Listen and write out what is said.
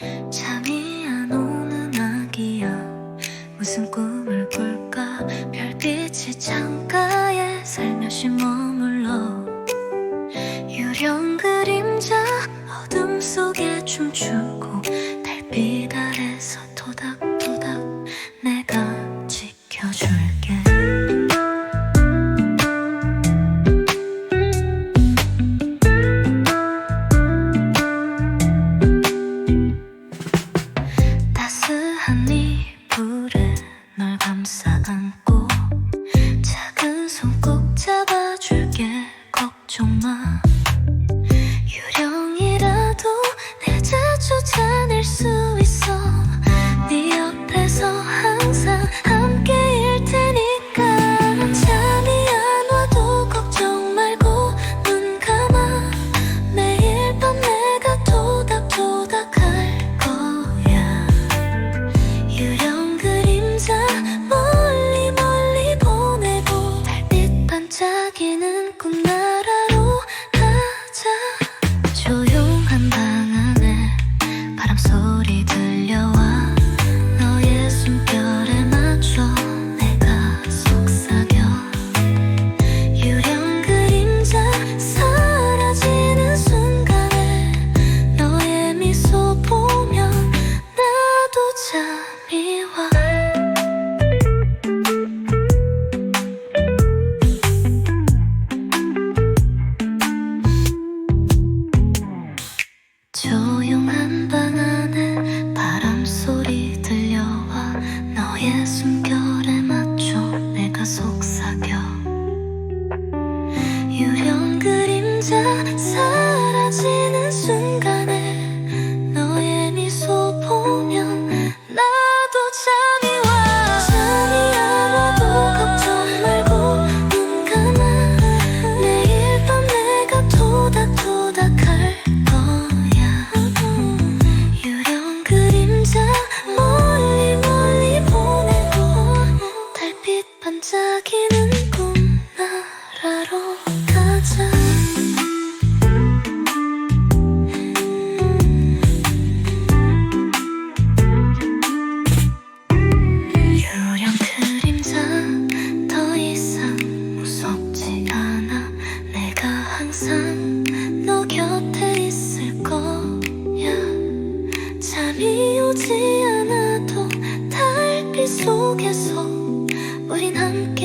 잠이 안 오는 아기야. 무슨 꿈을 꿀까? 별빛이 창가에 살며시 머물러. 유령 그림자 어둠 속에 춤추고 반짝이는 꿈나라로 가자 그림자 사라지는 순간에 너의 미소 보면 나도 잠이 와. 잠이 안 와도 걱정 말고 눈 감아. 매일 밤 내가 토닥토닥 할 거야. 유령 그림자 멀리 멀리 보내고 달빛 반짝이는 꿈나라로 곁에 있을 거야. 잠이 오지 않아도 달빛 속에서 우린 함께